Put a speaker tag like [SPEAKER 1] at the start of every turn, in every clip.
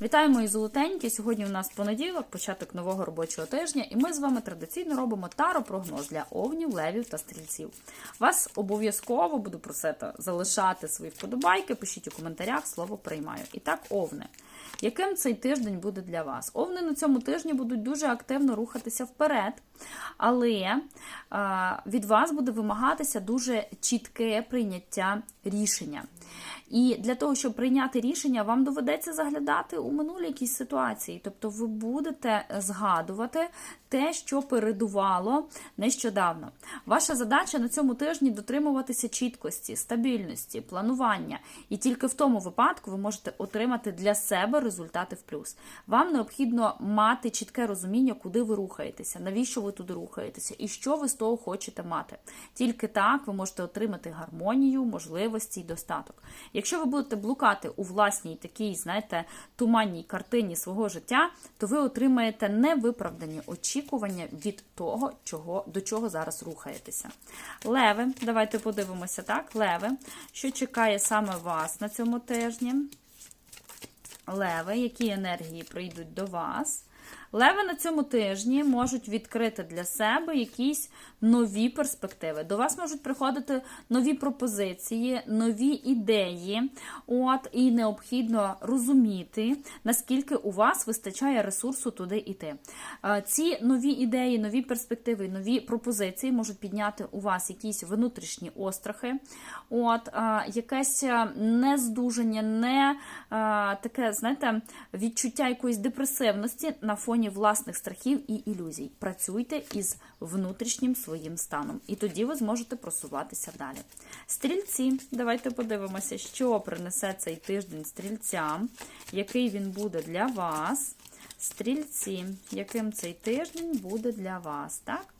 [SPEAKER 1] Вітаю, мої золотенькі! Сьогодні у нас понеділок, початок нового робочого тижня, і ми з вами традиційно робимо таро-прогноз для овнів, левів та стрільців. Вас обов'язково буду просити залишати свої вподобайки, пишіть у коментарях слово приймаю. І так, овни. Яким цей тиждень буде для вас? Овни на цьому тижні будуть дуже активно рухатися вперед, але від вас буде вимагатися дуже чітке прийняття рішення. І для того, щоб прийняти рішення, вам доведеться заглядати у минулі якісь ситуації. Тобто ви будете згадувати те, що передувало нещодавно. Ваша задача на цьому тижні дотримуватися чіткості, стабільності, планування. І тільки в тому випадку ви можете отримати для себе результати в плюс. Вам необхідно мати чітке розуміння, куди ви рухаєтеся, навіщо ви туди рухаєтеся, і що ви з того хочете мати. Тільки так ви можете отримати гармонію, можливості і достаток. Якщо ви будете блукати у власній такій, знаєте, туманній картині свого життя, то ви отримаєте невиправдані очікування від того, чого, до чого зараз рухаєтеся. Леви, давайте подивимося так. Леви, що чекає саме вас на цьому тижні? Леви, які енергії прийдуть до вас? Леви на цьому тижні можуть відкрити для себе якісь нові перспективи. До вас можуть приходити нові пропозиції, нові ідеї. От, і необхідно розуміти, наскільки у вас вистачає ресурсу туди йти. Е, Ці нові ідеї, нові перспективи, нові пропозиції можуть підняти у вас якісь внутрішні острахи, от, е, якесь нездужання, не е, таке, знаєте, відчуття якоїсь депресивності на фоні власних страхів і ілюзій. Працюйте із внутрішнім своїм станом, і тоді ви зможете просуватися далі. Стрільці, давайте подивимося, що принесе цей тиждень стрільцям, який він буде для вас. Стрільці, яким цей тиждень буде для вас, так?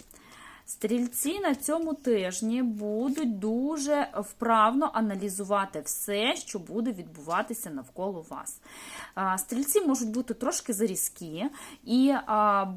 [SPEAKER 1] Стрільці на цьому тижні будуть дуже вправно аналізувати все, що буде відбуватися навколо вас. Стрільці можуть бути трошки зарізкі і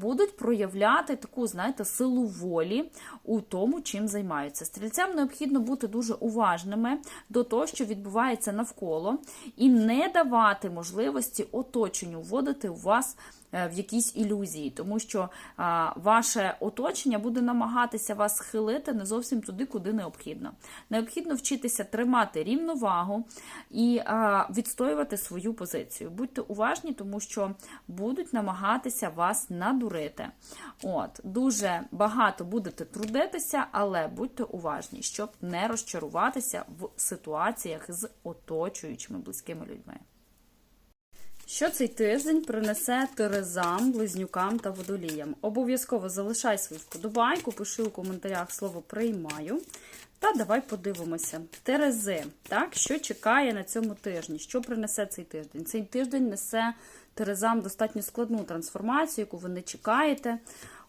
[SPEAKER 1] будуть проявляти таку, знаєте, силу волі у тому, чим займаються. Стрільцям необхідно бути дуже уважними до того, що відбувається навколо, і не давати можливості оточенню вводити у вас в якісь ілюзії, тому що а, ваше оточення буде намагатися вас схилити не зовсім туди, куди необхідно. Необхідно вчитися тримати рівновагу і а, відстоювати свою позицію. Будьте уважні, тому що будуть намагатися вас надурити. От, Дуже багато будете трудитися, але будьте уважні, щоб не розчаруватися в ситуаціях з оточуючими близькими людьми. Що цей тиждень принесе терезам, близнюкам та водоліям? Обов'язково залишай свою вподобайку, пиши у коментарях слово приймаю. Та давай подивимося. Терези, так, що чекає на цьому тижні? Що принесе цей тиждень? Цей тиждень несе терезам достатньо складну трансформацію, яку ви не чекаєте.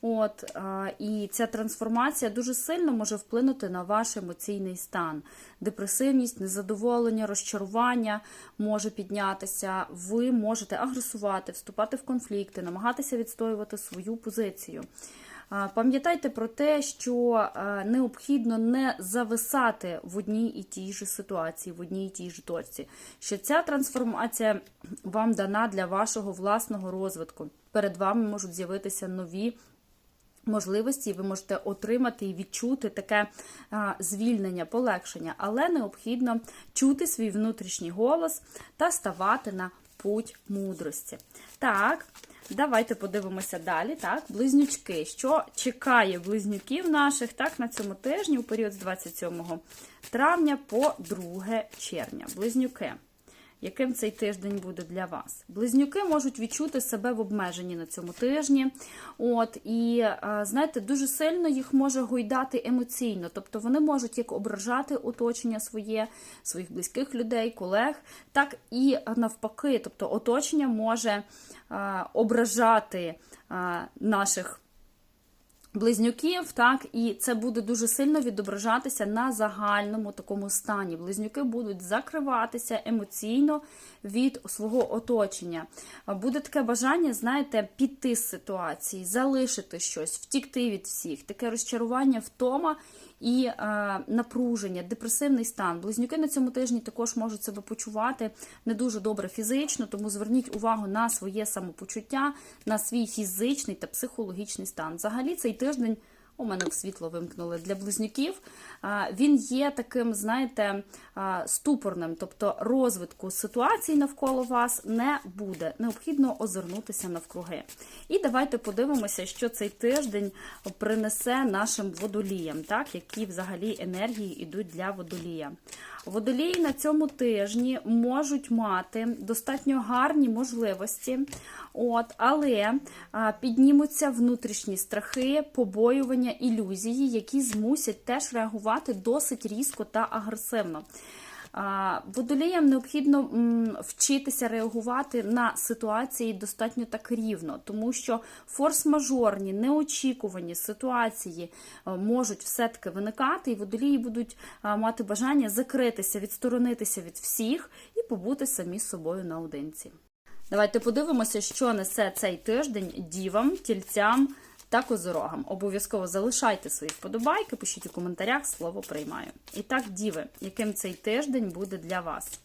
[SPEAKER 1] От, І ця трансформація дуже сильно може вплинути на ваш емоційний стан. Депресивність, незадоволення, розчарування може піднятися. Ви можете агресувати, вступати в конфлікти, намагатися відстоювати свою позицію. Пам'ятайте про те, що необхідно не зависати в одній і тій же ситуації, в одній і тій ж точці. Що ця трансформація вам дана для вашого власного розвитку. Перед вами можуть з'явитися нові можливості, ви можете отримати і відчути таке звільнення, полегшення, але необхідно чути свій внутрішній голос та ставати на путь мудрості. Так, давайте подивимося далі. Так, близнючки. Що чекає близнюків наших так, на цьому тижні у період з 27 травня по 2 червня. Близнюки яким цей тиждень буде для вас. Близнюки можуть відчути себе в обмеженні на цьому тижні. От, І, е, знаєте, дуже сильно їх може гойдати емоційно. Тобто вони можуть як ображати оточення своє, своїх близьких людей, колег, так і навпаки. Тобто оточення може е, ображати е, наших. Близнюків, так, і це буде дуже сильно відображатися на загальному такому стані. Близнюки будуть закриватися емоційно від свого оточення. Буде таке бажання, знаєте, піти з ситуації, залишити щось, втікти від всіх, таке розчарування, втома і е, напруження, депресивний стан. Близнюки на цьому тижні також можуть себе почувати не дуже добре фізично, тому зверніть увагу на своє самопочуття, на свій фізичний та психологічний стан. Взагалі цей тиждень. У мене світло вимкнули для близнюків. Він є таким, знаєте, ступорним, тобто розвитку ситуацій навколо вас не буде. Необхідно озирнутися навкруги. І давайте подивимося, що цей тиждень принесе нашим водоліям, так, які взагалі енергії йдуть для водолія. Водолії на цьому тижні можуть мати достатньо гарні можливості, от, але піднімуться внутрішні страхи, побоювання, ілюзії, які змусять теж реагувати досить різко та агресивно. Водоліям необхідно вчитися реагувати на ситуації достатньо так рівно, тому що форс-мажорні, неочікувані ситуації е, можуть все-таки виникати, і водолії будуть мати бажання закритися, відсторонитися від всіх і побути самі з собою наодинці. Давайте подивимося, що несе цей тиждень дівам, тільцям та козорогам. Обов'язково залишайте свої вподобайки, пишіть у коментарях, слово приймаю. І так, діви, яким цей тиждень буде для вас?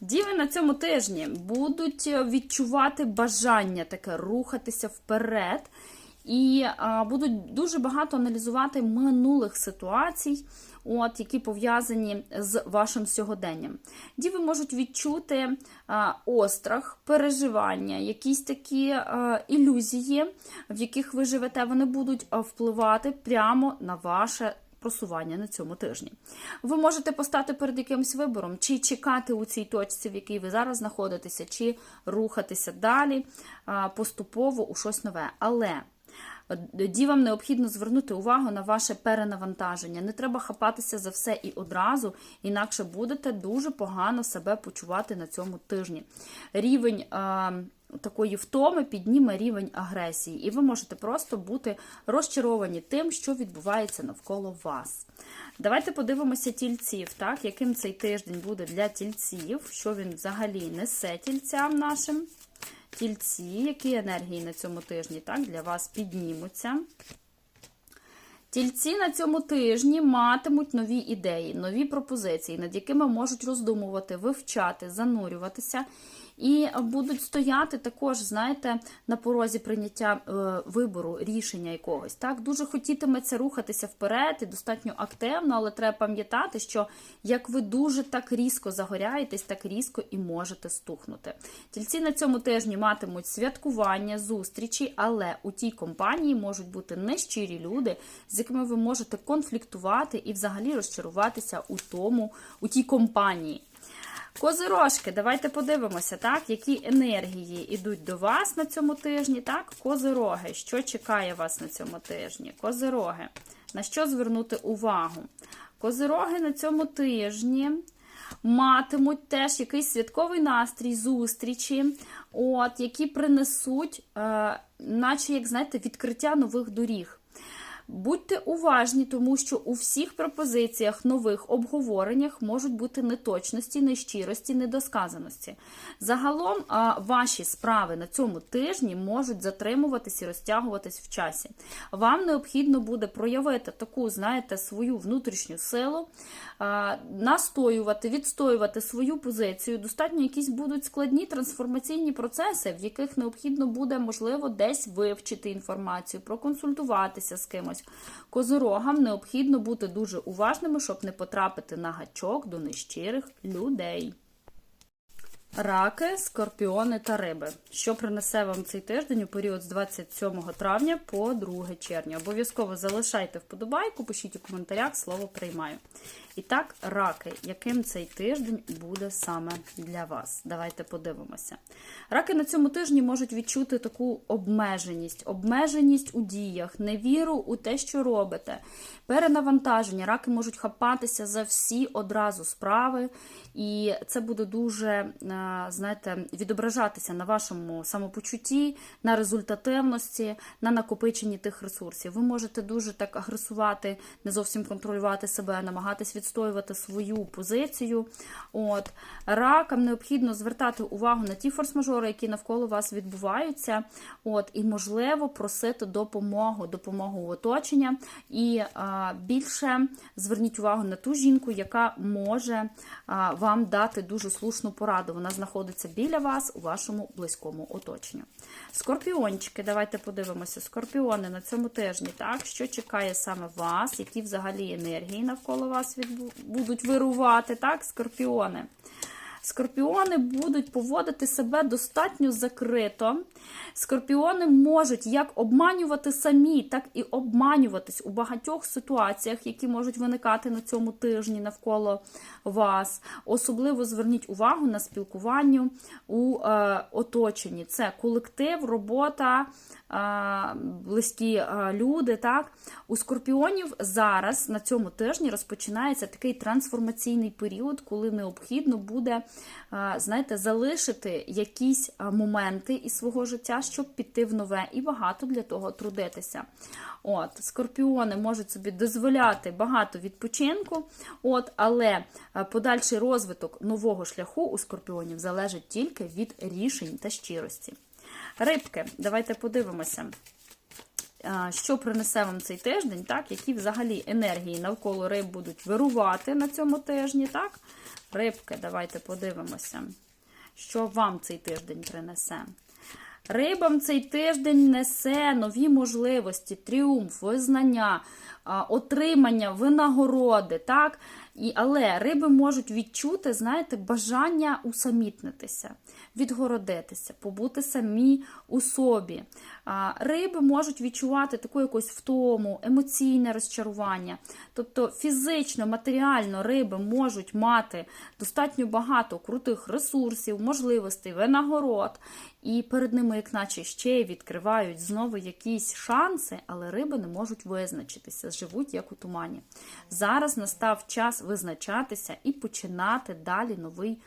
[SPEAKER 1] Діви на цьому тижні будуть відчувати бажання таке рухатися вперед. І а, будуть дуже багато аналізувати минулих ситуацій, от, які пов'язані з вашим сьогоденням. Діви можуть відчути а, острах, переживання, якісь такі а, ілюзії, в яких ви живете, вони будуть впливати прямо на ваше. Просування на цьому тижні. Ви можете постати перед якимось вибором, чи чекати у цій точці, в якій ви зараз знаходитеся, чи рухатися далі поступово у щось нове. Але Дівам необхідно звернути увагу на ваше перенавантаження. Не треба хапатися за все і одразу, інакше будете дуже погано себе почувати на цьому тижні. Рівень такої втоми підніме рівень агресії, і ви можете просто бути розчаровані тим, що відбувається навколо вас. Давайте подивимося тільців, так, яким цей тиждень буде для тільців, що він взагалі несе тільцям нашим тільці, які енергії на цьому тижні так, для вас піднімуться. Тільці на цьому тижні матимуть нові ідеї, нові пропозиції, над якими можуть роздумувати, вивчати, занурюватися. І будуть стояти також, знаєте, на порозі прийняття е, вибору, рішення якогось. Так, дуже хотітиметься рухатися вперед і достатньо активно, але треба пам'ятати, що як ви дуже так різко загоряєтесь, так різко і можете стухнути. Тільці на цьому тижні матимуть святкування, зустрічі, але у тій компанії можуть бути нещирі люди, з якими ви можете конфліктувати і взагалі розчаруватися у тому, у тій компанії. Козирожки, давайте подивимося, так, які енергії йдуть до вас на цьому тижні. Так, Козироги, що чекає вас на цьому тижні? Козироги. На що звернути увагу? Козироги на цьому тижні матимуть теж якийсь святковий настрій, зустрічі, от, які принесуть, е, наче, як знаєте, відкриття нових доріг. Будьте уважні, тому що у всіх пропозиціях, нових обговореннях можуть бути неточності, нещирості, недосказаності. Загалом, ваші справи на цьому тижні можуть затримуватись і розтягуватись в часі. Вам необхідно буде проявити таку, знаєте, свою внутрішню силу, настоювати, відстоювати свою позицію. Достатньо якісь будуть складні трансформаційні процеси, в яких необхідно буде, можливо, десь вивчити інформацію, проконсультуватися з кимось ось козорогам необхідно бути дуже уважними, щоб не потрапити на гачок до нещирих людей. Раки, скорпіони та риби. Що принесе вам цей тиждень у період з 27 травня по 2 червня? Обов'язково залишайте вподобайку, пишіть у коментарях слово приймаю. І так, раки, яким цей тиждень буде саме для вас? Давайте подивимося. Раки на цьому тижні можуть відчути таку обмеженість, обмеженість у діях, невіру у те, що робите, перенавантаження. Раки можуть хапатися за всі одразу справи, і це буде дуже. Знаєте, відображатися на вашому самопочутті, на результативності, на накопиченні тих ресурсів. Ви можете дуже так агресувати, не зовсім контролювати себе, намагатись відстоювати свою позицію. От ракам необхідно звертати увагу на ті форс-мажори, які навколо вас відбуваються. От, і можливо просити допомогу, допомогу оточення. І а, більше зверніть увагу на ту жінку, яка може а, вам дати дуже слушну пораду. Вона знаходиться біля вас у вашому близькому оточенню. Скорпіончики, давайте подивимося. Скорпіони на цьому тижні, так, що чекає саме вас, які взагалі енергії навколо вас відбу- будуть вирувати, так, скорпіони. Скорпіони будуть поводити себе достатньо закрито. Скорпіони можуть як обманювати самі, так і обманюватись у багатьох ситуаціях, які можуть виникати на цьому тижні навколо вас. Особливо зверніть увагу на спілкування у е, оточенні. Це колектив, робота, е, близькі е, люди. Так? У скорпіонів зараз на цьому тижні розпочинається такий трансформаційний період, коли необхідно буде знаєте, залишити якісь моменти із свого життя, щоб піти в нове, і багато для того трудитися. От, Скорпіони можуть собі дозволяти багато відпочинку, от, але подальший розвиток нового шляху у скорпіонів залежить тільки від рішень та щирості. Рибки, давайте подивимося. Що принесе вам цей тиждень, так? які взагалі енергії навколо риб будуть вирувати на цьому тижні. так? Рибки, давайте подивимося, що вам цей тиждень принесе. Рибам цей тиждень несе нові можливості, тріумф, визнання, отримання винагороди. так? Але риби можуть відчути, знаєте, бажання усамітнитися, відгородитися, побути самі у собі. Риби можуть відчувати таку якусь втому, емоційне розчарування. Тобто фізично, матеріально риби можуть мати достатньо багато крутих ресурсів, можливостей, винагород. І перед ними, як наче, ще відкривають знову якісь шанси, але риби не можуть визначитися, живуть як у тумані. Зараз настав час визначатися і починати далі новий